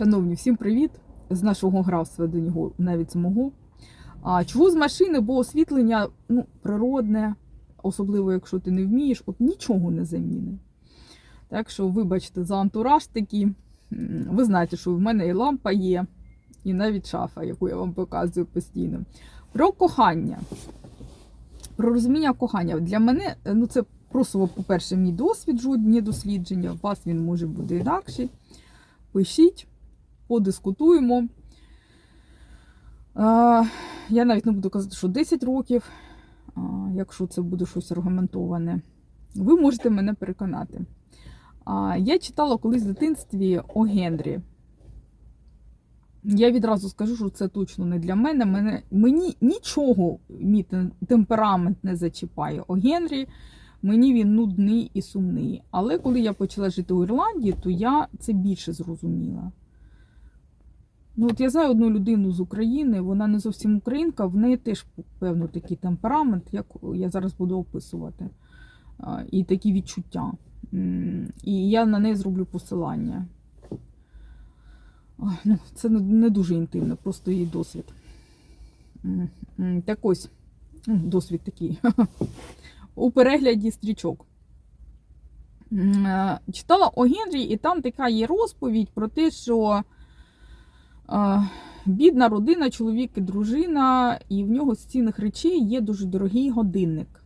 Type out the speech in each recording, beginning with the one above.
Шановні, всім привіт! З нашого графства до нього, навіть з мого. А чого з машини, бо освітлення ну, природне, особливо якщо ти не вмієш, от нічого не заміни. Так що, вибачте, за антураж такий. Ви знаєте, що в мене і лампа є, і навіть шафа, яку я вам показую постійно. Про кохання. Про розуміння кохання. Для мене ну, це просто, по-перше, мій досвід, жодні дослідження. У вас він може бути інакший. Пишіть, подискутуємо. Я навіть не буду казати, що 10 років, якщо це буде щось аргументоване, ви можете мене переконати. Я читала колись в дитинстві о Генрі. Я відразу скажу, що це точно не для мене. мене мені нічого мій темперамент не зачіпає. О Генрі мені він нудний і сумний. Але коли я почала жити у Ірландії, то я це більше зрозуміла. Ну, от я знаю одну людину з України, вона не зовсім українка, в неї теж певно такий темперамент, як я зараз буду описувати, і такі відчуття. І я на неї зроблю посилання. Ну, це не- дуже інтимно, просто її досвід. Так ось, досвід такий. У перегляді стрічок. Е, Читала о Генрі, і там така є розповідь про те, що бідна родина, чоловік і дружина, і в нього з цінних речей є дуже дорогий годинник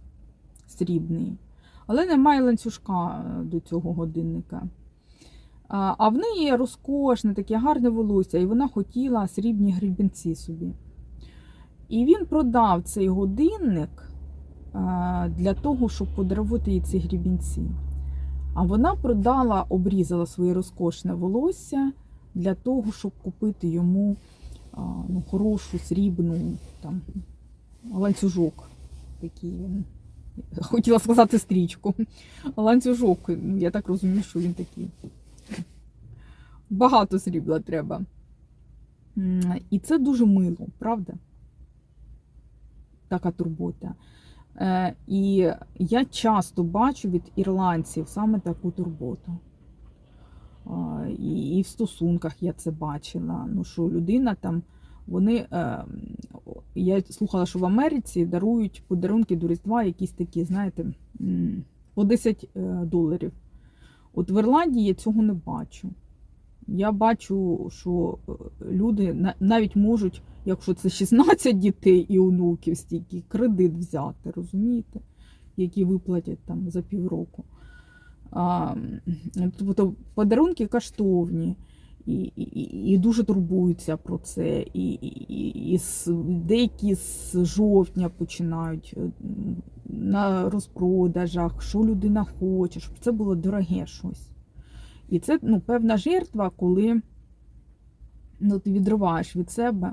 срібний, але немає ланцюжка е, до цього годинника. А в неї розкошне, таке гарне волосся, і вона хотіла срібні грібінці собі. І він продав цей годинник е, для того, щоб подарувати їй ці грібінці. А вона продала, обрізала своє розкошне волосся для того, щоб купити йому ну, хорошу срібну там, ланцюжок. Такий. він. Хотіла сказати стрічку. Ланцюжок, я так розумію, що він такий. Багато срібла треба. І це дуже мило, правда? Така турбота. Е, І я часто бачу від ірландців саме таку турботу. І в стосунках я це бачила. Ну, що людина там, вони. е, Я слухала, що в Америці дарують подарунки до Різдва якісь такі, знаєте, по 10 е, доларів. От в Ірландії я цього не бачу. Я бачу, що е, люди навіть можуть, якщо це 16 дітей і онуків, стільки кредит взяти, розумієте, які виплатять там за півроку. Тобто подарунки коштовні. І, і, і- дуже турбуються про це. І, і, і, деякі з жовтня починають е, на розпродажах, що людина хоче, щоб це було дороге щось. І це ну, певна жертва, коли ну, ти відриваєш від себе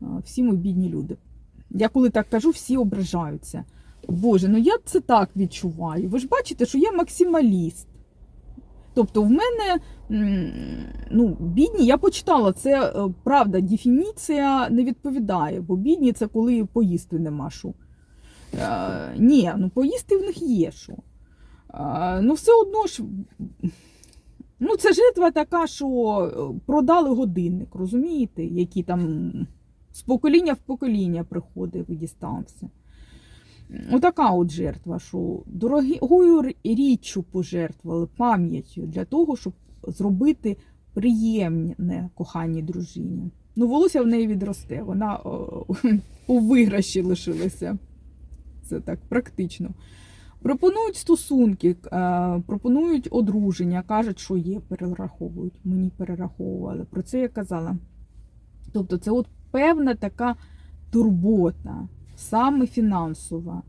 всі ми бідні люди. Я коли так кажу, всі ображаються. Боже, ну я це так відчуваю. Ви ж бачите, що я максималіст. Тобто, в мене ну, бідні, я почитала, це е, правда, дефініція не відповідає, бо бідні це коли поїсти нема що. Е, ні, ну поїсти в них є що. Е, ну, все одно ж. Ну, це жертва така, що е, продали годинник, розумієте, який там з покоління в покоління приходив і дістався. Отака от жертва, що дорогою річчю пожертвували пам'яттю для того, щоб зробити приємне коханій дружині. Ну, волосся в неї відросте, вона у виграші лишилася. Це так практично. Пропонують стосунки, е, пропонують одруження, кажуть, що є, перераховують. Мені перераховували. Про це я казала. Тобто, це от певна така турбота, саме фінансова.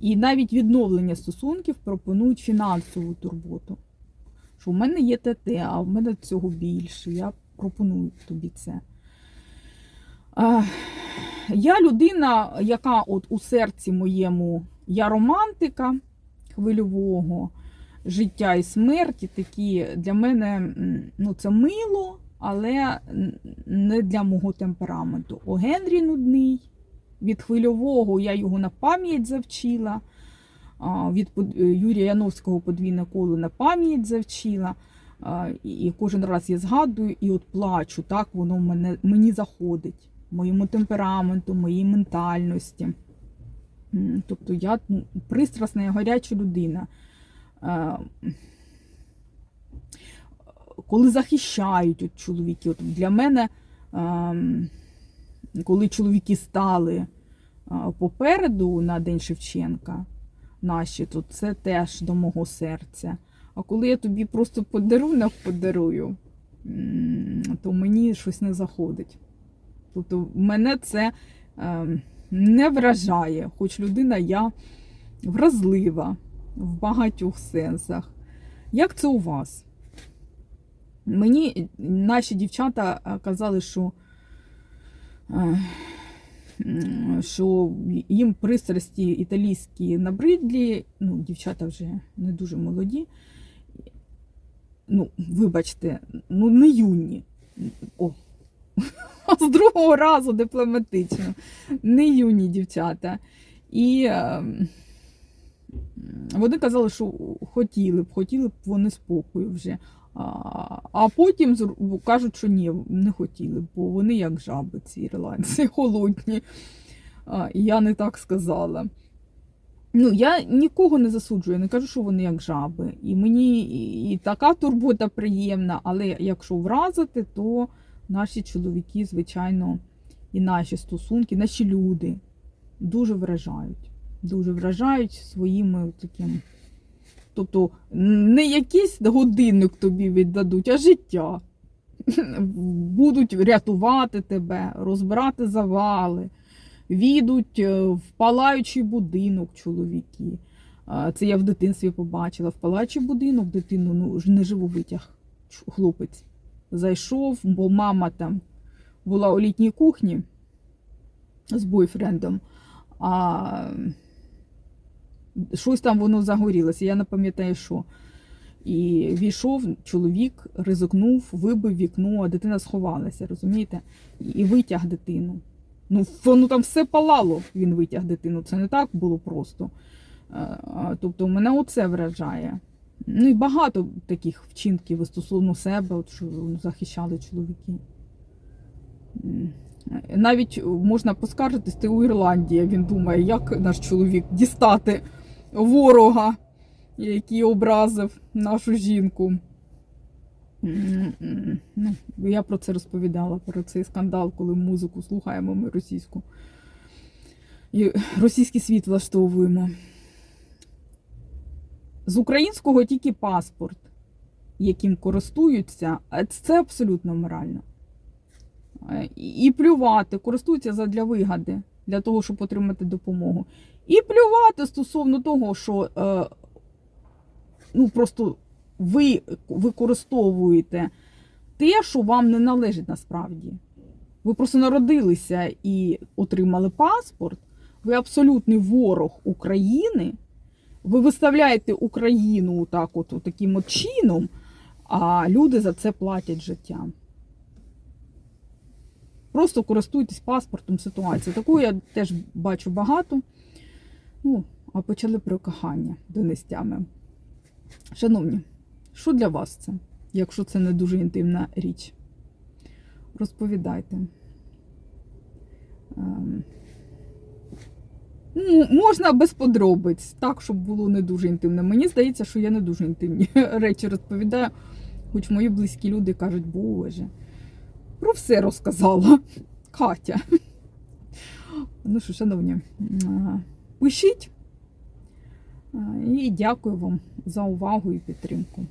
І навіть відновлення стосунків пропонують фінансову турботу. Що в мене є ТТ, а в мене цього більше. Я пропоную тобі це. Я людина, яка от у серці моєму, я романтика хвильового життя і смерті, такі для мене ну, це мило, але не для мого темпераменту. О Генрі нудний. Від хвильового я його на пам'ять завчила. Від Юрія Яновського подвійне коло на пам'ять завчила. І кожен раз я згадую і от плачу, так воно мене, мені заходить, моєму темпераменту, моїй ментальності. Тобто я ну, пристрасна і гаряча людина. Е, Коли захищають от чоловіки, от для мене, ем, коли чоловіки стали е, попереду на День Шевченка, наші, то це теж до мого серця. А коли я тобі просто подарунок подарую, то мені щось не заходить. Тобто мене це ем, не вражає, хоч людина я вразлива в багатьох сенсах. Як це у вас? Мені наші дівчата е, казали, що, що їм пристрасті італійські набридлі, ну, дівчата вже не дуже молоді. Ну, вибачте, ну не юні. О. З другого разу дипломатично. Не юні дівчата. І вони казали, що хотіли б, хотіли б вони спокою вже. А, потім кажуть, що ні, не хотіли, бо вони як жаби, ці ірландці, холодні. Я не так сказала. Ну, я нікого не засуджую, я не кажу, що вони як жаби. І мені і така турбота приємна, але якщо вразити, то наші чоловіки, звичайно, і наші стосунки, наші люди дуже вражають. Дуже вражають своїми таким. Тобто не якийсь годинник тобі віддадуть, а життя. Будуть рятувати тебе, розбирати завали, відуть е, в палаючий будинок чоловіки. Це я в дитинстві побачила. В палаючий будинок дитину ну, не живо витяг хлопець. Зайшов, бо мама там була у літній кухні з бойфрендом. А щось там воно загорілося, я не пам'ятаю що. І війшов чоловік, ризикнув, вибив вікно, а дитина сховалася, розумієте? І витяг дитину. Ну, воно там все палало, він витяг дитину. Це не так було просто. Е, Тобто мене оце вражає. Ну і багато таких вчинків стосовно себе, от, що захищали чоловіки. Навіть можна поскаржитись, ти у Ірландії. Він думає, як наш чоловік дістати ворога, який образив нашу жінку. Ну, я про це розповідала, про цей скандал, коли музику слухаємо ми російську. І російський світ влаштовуємо. З українського тільки паспорт, яким користуються, це абсолютно морально. І плювати, користуються задля вигоди, для того, щоб отримати допомогу. І плювати стосовно того, що е, ну, просто ви використовуєте те, що вам не належить насправді. Ви просто народилися і отримали паспорт, ви абсолютний ворог України. Ви виставляєте Україну так от, таким от чином, а люди за це платять життям. Просто користуйтесь паспортом ситуації. Таку я теж бачу багато. Ну, а почали про кохання донестями. Шановні, що для вас це, якщо це не дуже інтимна річ? Розповідайте. Ем, Ну, можна без подробиць, так, щоб було не дуже інтимно. Мені здається, що я не дуже інтимні речі розповідаю, хоч мої близькі люди кажуть, боже, про все розказала Катя. Ну що, шановні, пишіть. І дякую вам за увагу і підтримку.